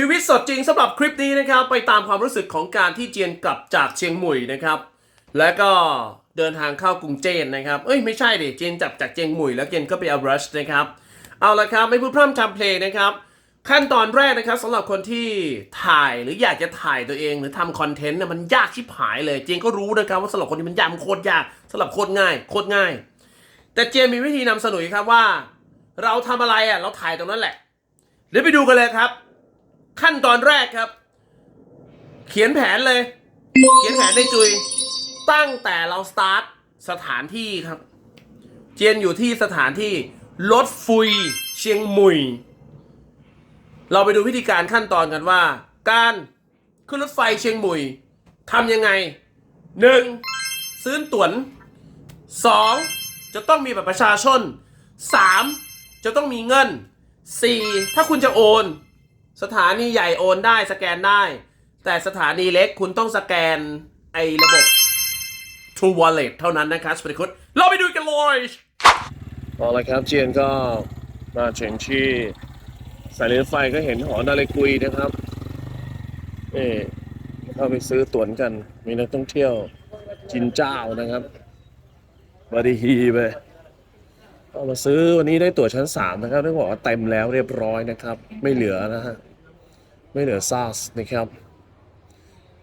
ชีวิตสดจริงสำหรับคลิปนี้นะครับ ไปตามความรู้สึกของการที่เจียนกลับจากเชียงใหม่นะครับ แล้วก็เดินทางเข้ากรุงเจนนะครับเอ้ยไม่ใช่ดิเจียนจับจากเชียงใหม่แล้วเจียนก็ไปเอาบรัชนะครับ เอาละครับไม่พูดพร่ำทำเพลงนะครับ ขั้นตอนแรกนะครับสำหรับคนที่ถ่ายหรืออยากจะถ่ายตัวเองหรือทำคอนเทนต์เนี่ยมันยากชิบหายเลย เจียนก็รู้นะครับว่าสำหรับคนที่มันยากมันโคตรยากสำหรับโคตรง่ายโคตรง่าย แต่เจมมีวิธีนำเสนอครับว่า เราทำอะไรอะเราถ่ายตรงนั้นแหละเดี๋ยวไปดูกันเลยครับ ขั้นตอนแรกครับ เขียนแผนเลย เขียนแผนในจุย ตั้งแต่เราสตาร์ทสถานที่ครับ เจนอยู่ที่สถานที่รถฟุย เชียงมุย เราไปดูวิธีการขั้นตอนกันว่า การขึ้นรถไฟเชียงมุยทำยังไงหนึ่งซื้อตั๋วสองจะต้องมีบัตรประชาชนสามจะต้องมีเงินสี่ถ้าคุณจะโอน สถานีใหญ่โอนได้สแกนได้ แต่สถานีเล็กคุณต้องสแกนไอ้ระบบ True Wallet เท่านั้นนะครับสวัสดีคุณเราไปดูกันเลยเอาละครับเจียนก็มาถึงที่สายรถไฟก็เห็นหอนาฬิกุยนะครับเอ๊เข้าไปซื้อตั๋วกัน มีนักท่องเที่ยวจินเจ้านะครับบาริฮีไปเอามาซื้อวันนี้ได้ตั๋วชั้นสามนะครับต้องบอกว่าเต็มแล้วเรียบร้อยนะครับ ไม่เหลือนะฮะ ไม่เหลือซาสนะครับ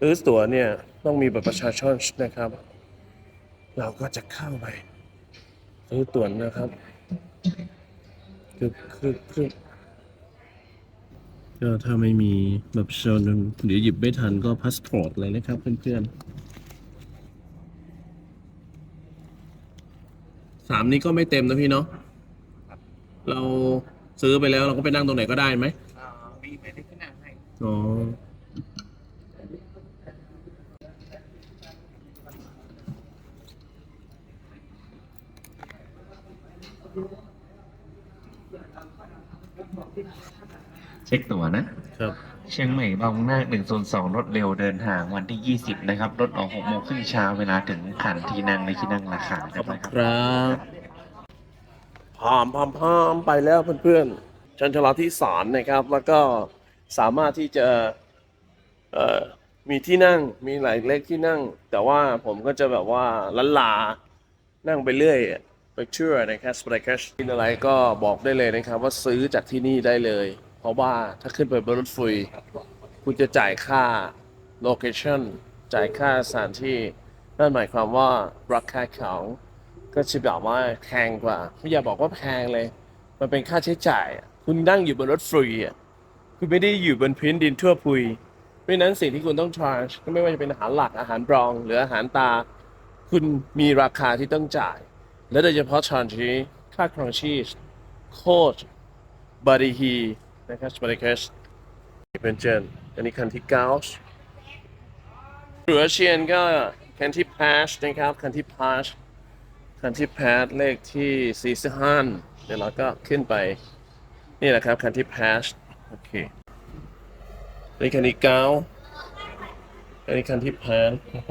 ซื้อตั๋วเนี่ยต้องมีบัตรประชาชนนะครับ เราก็จะเข้าไปซื้อตั๋วนะครับคือคือคือก็ถ้าไม่มีแบบประชาชนเดี๋ยวหยิบไม่ทันก็พาสปอร์ตเลยนะครับเพื่อนๆสามนี้ก็ไม่เต็มนะพี่เนาะเราซื้อไปแล้วเราก็ไปนั่งตรงไหนก็ได้ไหมายเลขที่นั่งให้ อ๋อเช็คตั๋วนะ ครับ เชียงใหม่บางนาค102รถเร็วเดินทางวันที่20นะครับ รถออก6โมงครึ่งเช้าเวลาถึงขันที่นั่งในที่นั่งราคาได้ไหมครับครับพามพามพามไปแล้วเพื่อนๆ ชันชลาที่สารนะครับ แล้วก็ สามารถที่จะมีที่นั่งมีหลายเล็กที่นั่ง แต่ว่าผมก็จะแบบว่าลันลานั่งไปเรื่อยไปเชื่อนะครับสเปรคชกินอะไรก็บอกได้เลยนะครับ ว่าซื้อจากที่นี่ได้เลย เพราะว่าถ้าขึ้นไปบนรถไฟคุณจะจ่ายค่าโลเคชั่นจ่ายค่าสถานที่นั่นหมายความว่าราคาของก็จะแบบว่าแพงกว่าไม่อยากบอกว่าแพงเลย มันเป็นค่าใช้จ่าย คุณนั่งอยู่บนรถฟรีอะ คุณไม่ได้อยู่บนพื้นดินทั่วพุยเพราะฉะนั้นสิ่งที่คุณต้อง charge ก็ไม่ว่าจะเป็นอาหารหลักอาหารรอง หรืออาหารตา คุณมีราคาที่ต้องจ่าย และโดยเฉพาะ charge นี้ค่าครองชีพโคตรบริฮีนะครับบริเคชเป็นเจนอันนี้คันที่เก้าเหลือเชียนก็คันที่พาชนะครับคันที่พาชคันที่แพชเลขที่สี่สิบห้าเดี๋ยวเราก็ขึ้นไป นี่แหละครับคันที่พช โอเคนี่คันที่เก้าอันนี้คันที่แพชโอ้โห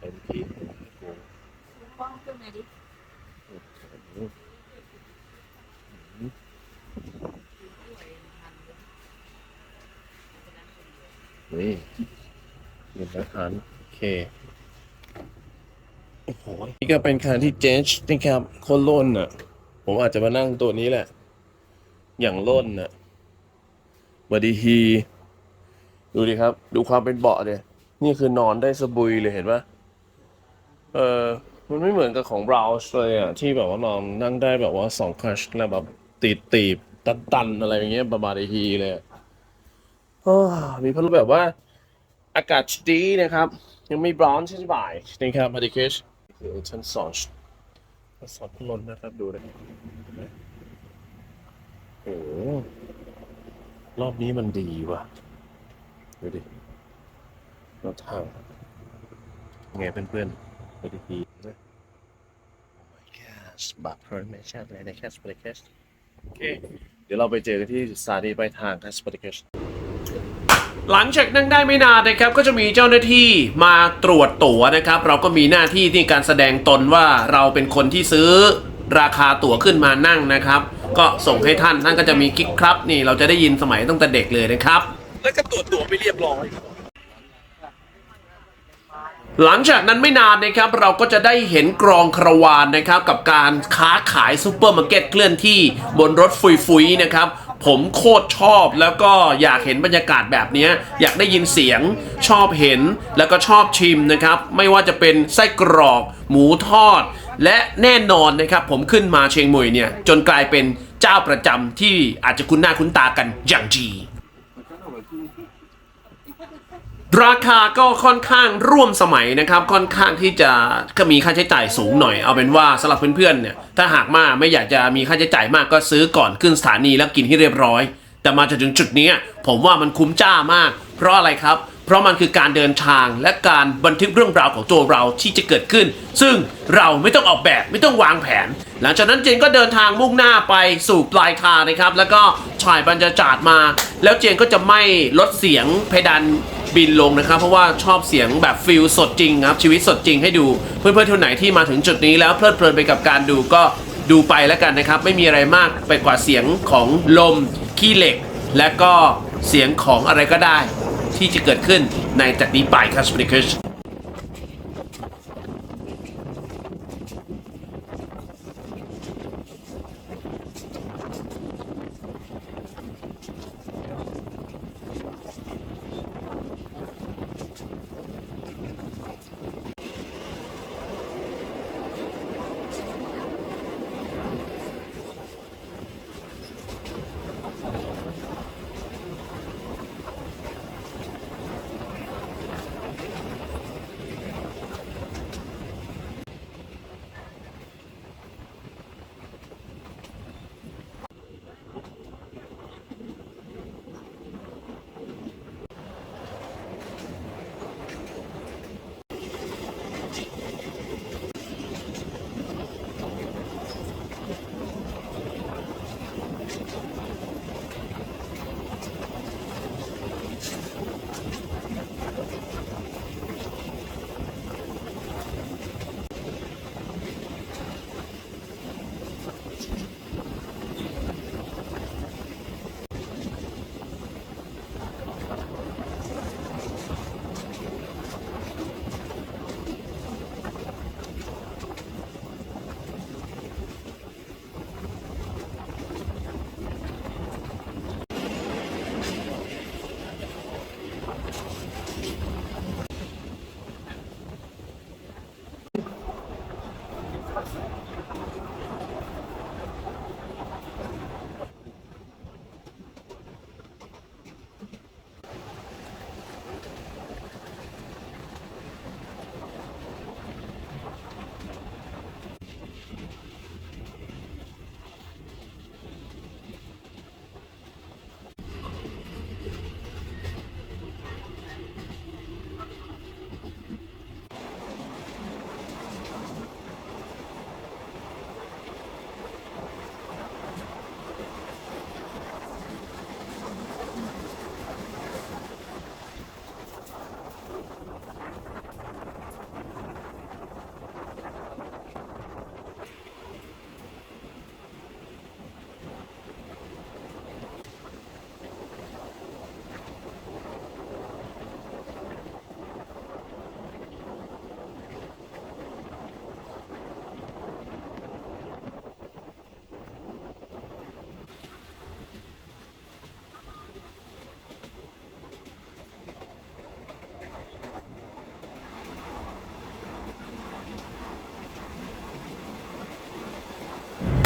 เอ็มพีนี่เห็นอาหารโอเคโอ้โหนี่ก็เป็นคันที่เจนช์นะครับโคนล่นอะ ผมอาจจะมานั่งตัวนี้แหละ อย่างล่นน่ะบอดีฮี ดูดิครับ ดูความเป็นเบาะเลยนี่คือนอนได้สบุยเลยเห็นปะเออมันไม่เหมือนกับของเราเลยอะที่แบบว่านอนนั่งได้แบบว่าสองคลัชแล้วแบบตีบตีบตันตันอะไรอย่างเงี้ยประมาณฮีเลยมีพัดลมแบบว่า อากาศดีนะครับ ยังไม่ร้อนใช่ไหมนะครับมาดิเคชคือชั้นสองชั้นสองพัดลมนะครับดูเลย รอบนี้มันดีว่ะ ดูดิรถทางไงเพื่อนๆไปดีๆนะ Oh my gosh บัตร permission เลยในแคสปริเคชโอเค เดี๋ยวเราไปเจอกันที่สถานีปลายทางแคสปริเคชหลังจากนั่งได้ไม่นานนะครับก็จะมีเจ้าหน้าที่มาตรวจตั๋วนะครับ เราก็มีหน้าที่ที่การแสดงตนว่าเราเป็นคนที่ซื้อราคาตั๋วขึ้นมานั่งนะครับ ก็ส่งให้ท่านท่านก็จะมีกิ๊กครับนี่เราจะได้ยินสมัยตั้งแต่เด็กเลยนะครับ แล้วก็ตรวจตัวไปเรียบร้อยหลังจากนั้นไม่นานนะครับเราก็จะได้เห็นกรองคาราวานนะครับกับการค้าขายซูเปอร์มาร์เก็ตเคลื่อนที่บนรถฟุยๆนะครับผมโคตรชอบแล้วก็อยากเห็นบรรยากาศแบบนี้อยากได้ยินเสียง ชอบเห็นแล้วก็ชอบชิมนะครับ ไม่ว่าจะเป็นไส้กรอก หมูทอด และแน่นอนนะครับผมขึ้นมาเชียงใหม่เนี่ย จนกลายเป็นเจ้าประจำที่อาจจะคุ้นหน้าคุ้นตากันอย่างจี ราคาก็ค่อนข้างร่วมสมัยนะครับ ค่อนข้างที่จะก็มีค่าใช้จ่ายสูงหน่อย เอาเป็นว่าสำหรับเพื่อนๆเนี่ยถ้าหากมาไม่อยากจะมีค่าใช้จ่ายมากก็ซื้อก่อนขึ้นสถานีแล้วกินให้เรียบร้อย แต่มาจนถึงจุดนี้ผมว่ามันคุ้มจ้ามาก เพราะอะไรครับ เพราะมันคือการเดินทางและการบันทึกเรื่องราวของตัวเราที่จะเกิดขึ้น ซึ่งเราไม่ต้องออกแบบไม่ต้องวางแผน หลังจากนั้นเจนก็เดินทางมุ่งหน้าไปสู่ปลายทางนะครับ แล้วก็ถ่ายบรรยากาศมา แล้วเจนก็จะไม่ลดเสียงเพดานบินลงนะครับ เพราะว่าชอบเสียงแบบฟิลสดจริงครับชีวิตสดจริงให้ดู เพื่อนๆท่านไหนที่มาถึงจุดนี้แล้วเพลิดเพลินไปกับการดูก็ดูไปแล้วกันนะครับ ไม่มีอะไรมากไปกว่าเสียงของลมขี้เหล็ก และก็เสียงของอะไรก็ได้ ที่จะเกิดขึ้นในจากนี้ไปครับสวัสดีครับ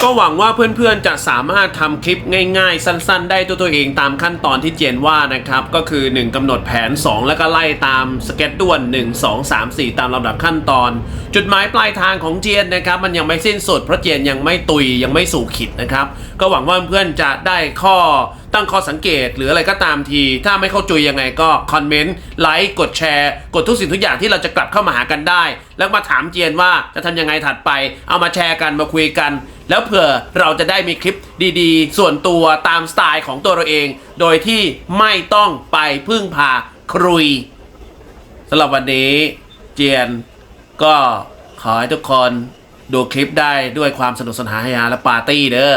ก็หวังว่าเพื่อนๆจะสามารถทำคลิปง่ายๆ สั้นๆ ได้ตัวตัวเองตามขั้นตอนที่เจนว่านะครับ ก็คือ 1กำหนดแผน 2 แล้วก็ไล่ตามสเก็ตด้วน 1 2 3 4 ตามลำดับขั้นตอน จุดหมายปลายทางของเจนนะครับ มันยังไม่สิ้นสุดเพราะเจนยังไม่ตุยยังไม่สู่ขิดนะครับ ก็หวังว่าเพื่อนๆจะได้ข้อ ตั้งข้อสังเกต หรืออะไรก็ตามที ถ้าไม่เข้าจุยยังไงก็คอมเมนต์ไลค์กดแชร์ กดทุกสิ่งทุกอย่างที่เราจะกลับเข้ามาหากันได้ แล้วมาถามเจียนว่าจะทำยังไงถัดไป เอามาแชร์กันมาคุยกัน แล้วเผื่อเราจะได้มีคลิปดีๆ ส่วนตัวตามสไตล์ของตัวเราเอง โดยที่ไม่ต้องไปพึ่งพาครุยสำหรับวันนี้เจียนก็ขอให้ทุกคนดูคลิปได้ด้วยความสนุกสนานฮาและปาร์ตี้เด้อ